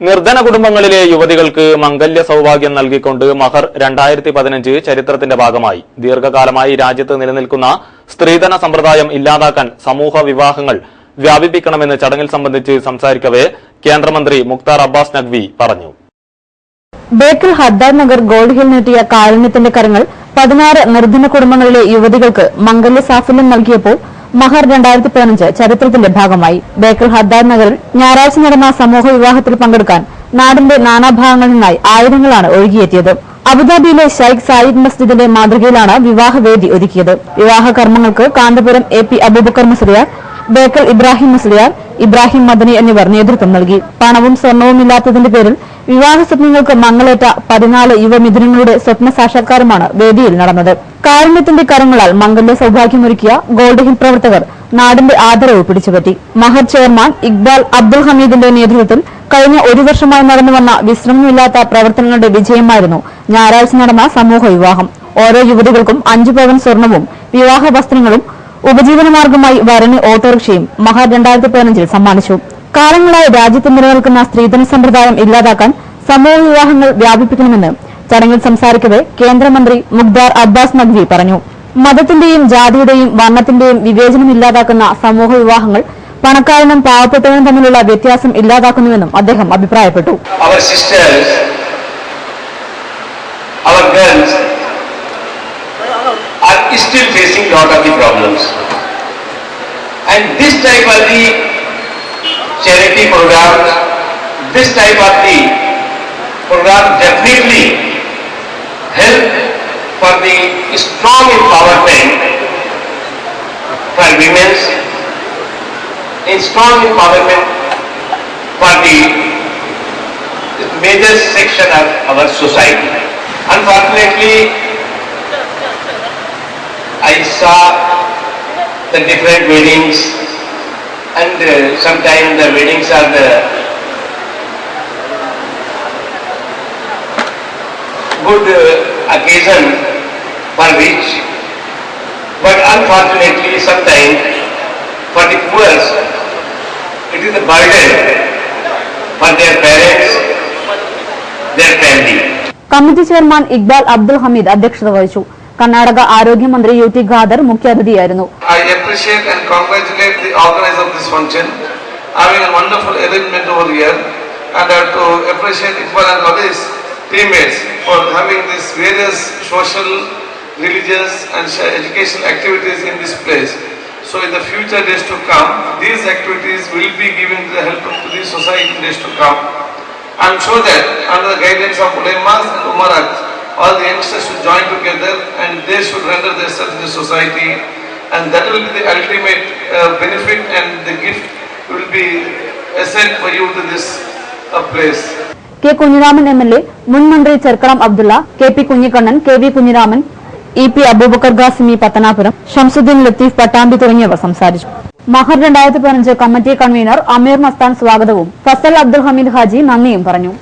നിർധന കുടുംബങ്ങളിലെ യുവതികൾക്ക് മംഗല്യ സൗഭാഗ്യം നൽകിക്കൊണ്ട് മഹർ രണ്ടായിരത്തി പതിനഞ്ച് ചരിത്രത്തിന്റെ ഭാഗമായി. ദീർഘകാലമായി രാജ്യത്ത് നിലനിൽക്കുന്ന സ്ത്രീധന സമ്പ്രദായം ഇല്ലാതാക്കാൻ സമൂഹ വിവാഹങ്ങൾ വ്യാപിപ്പിക്കണമെന്ന് ചടങ്ങിൽ സംബന്ധിച്ച് സംസാരിക്കവേ കേന്ദ്രമന്ത്രി മുക്താർ അബ്ബാസ് നഖ്വി പറഞ്ഞു. ബേക്കൽ ഹദ്ദാർ നഗർ ഗോൾഡ് ഹിൽ നീട്ടിയ കാരുണ്യത്തിന്റെ കരങ്ങൾ പതിനാറ് നിർധന കുടുംബങ്ങളിലെ യുവതികൾക്ക് മംഗല്യ സാഫല്യം നൽകിയപ്പോൾ മഹർ രണ്ടായിരത്തി പതിനഞ്ച് ചരിത്രത്തിന്റെ ഭാഗമായി. ബേക്കൽ ഹദ്ദാദ് നഗറിൽ ഞായറാഴ്ച നടന്ന സമൂഹ വിവാഹത്തിൽ പങ്കെടുക്കാൻ നാടിന്റെ നാനാഭാഗങ്ങളിൽ നിന്നായി ആയിരങ്ങളാണ് ഒഴുകിയെത്തിയത്. അബുദാബിയിലെ ഷൈഖ് സായിദ് മസ്ജിദിന്റെ മാതൃകയിലാണ് വിവാഹവേദി ഒരുക്കിയത്. വിവാഹ കർമ്മങ്ങൾക്ക് കാന്തപുരം എ പി അബൂബക്കർ മുസ്ലിയാർ ബേക്കൽ ഇബ്രാഹിം മുസ്ലിയാർ ഇബ്രാഹിം മദനി എന്നിവർ നേതൃത്വം നൽകി. പണവും സ്വർണവും ഇല്ലാത്തതിന്റെ പേരിൽ വിവാഹ സ്വപ്നങ്ങൾക്ക് മങ്ങളേറ്റ പതിനാല് യുവമിഥുനങ്ങളുടെ സ്വപ്ന സാക്ഷാത്കാരമാണ് വേദിയിൽ നടന്നത്. കാരുണ്യത്തിന്റെ കരങ്ങളാൽ മംഗല്യ സൌഭാഗ്യമൊരുക്കിയ ഗോൾഡ് ഹിൽ പ്രവർത്തകർ നാടിന്റെ ആദരവ് പിടിച്ചുപറ്റി. മഹർ ചെയർമാൻ ഇക്ബാൽ അബ്ദുൽ ഹമീദിന്റെ നേതൃത്വത്തിൽ കഴിഞ്ഞ ഒരു വർഷമായി നടന്നുവന്ന വിശ്രമമില്ലാത്ത പ്രവർത്തനങ്ങളുടെ വിജയമായിരുന്നു ഞായറാഴ്ച നടന്ന സമൂഹ വിവാഹം. ഓരോ യുവതികൾക്കും അഞ്ചു പവൻ സ്വർണവും വിവാഹ വസ്ത്രങ്ങളും ഉപജീവനമാർഗമായി വരന് ഓട്ടോറിക്ഷയും മഹർ രണ്ടായിരത്തി പതിനഞ്ചിൽ സമ്മാനിച്ചു. കാലങ്ങളായി രാജ്യത്ത് നിലനിൽക്കുന്ന സ്ത്രീധന സമ്പ്രദായം ഇല്ലാതാക്കാൻ സമൂഹ വിവാഹങ്ങൾ വ്യാപിപ്പിക്കണമെന്ന് ചടങ്ങിൽ സംസാരിക്കവെ കേന്ദ്രമന്ത്രി മുഖ്താർ അബ്ബാസ് നഖ്വി പറഞ്ഞു. മതത്തിന്റെയും ജാതിയുടെയും വർണത്തിന്റെയും വിവേചനം ഇല്ലാതാക്കുന്ന സമൂഹ വിവാഹങ്ങൾ പണക്കാരനും പാവപ്പെട്ടവനും തമ്മിലുള്ള വ്യത്യാസം ഇല്ലാതാക്കുന്നുവെന്നും അദ്ദേഹം അഭിപ്രായപ്പെട്ടു. Programs, definitely strong empowerment for women, in strong empowerment for the major section of our society. Unfortunately, I saw the different weddings and uh, sometimes the weddings are the good uh, occasion for which, but unfortunately sometimes for the poor, it is a burden for their parents, their family. Committee chairman Iqbal Abdul Hameed അധ്യക്ഷത വഹിച്ചു കർണാടക ആരോഗ്യമന്ത്രി U T Khader മുഖ്യാതിഥിയായിരുന്നു I appreciate and congratulate the organizer of this function, having a wonderful arrangement over here, and I have to appreciate Iqbal and all his teammates for having these various social, religious, and sh- educational activities in this place. So in the future days to come, these activities will be given the help to the society in days to come. I am sure that under the guidance of ulemas and umarat, all the youngsters should join together and they should render their service to the society and that will be the ultimate uh, benefit and the gift will be sent for you to this uh, place. K Kunhiraman M L A മുൻ മന്ത്രി Cherkalam Abdulla K P Kunhikannan K V Kunhiraman E P Aboobacker Khasimi Pathanapuram Shamsuddin Latheef Pattambi തുടങ്ങിയവർ സംസാരിച്ചു. മഹർ രണ്ടായിരത്തി പതിനഞ്ച് committee convener അമീർ മസ്താൻ സ്വാഗതവും ഫസൽ അബ്ദുൽ ഹമീദ് ഹാജി നന്ദിയും പറഞ്ഞു.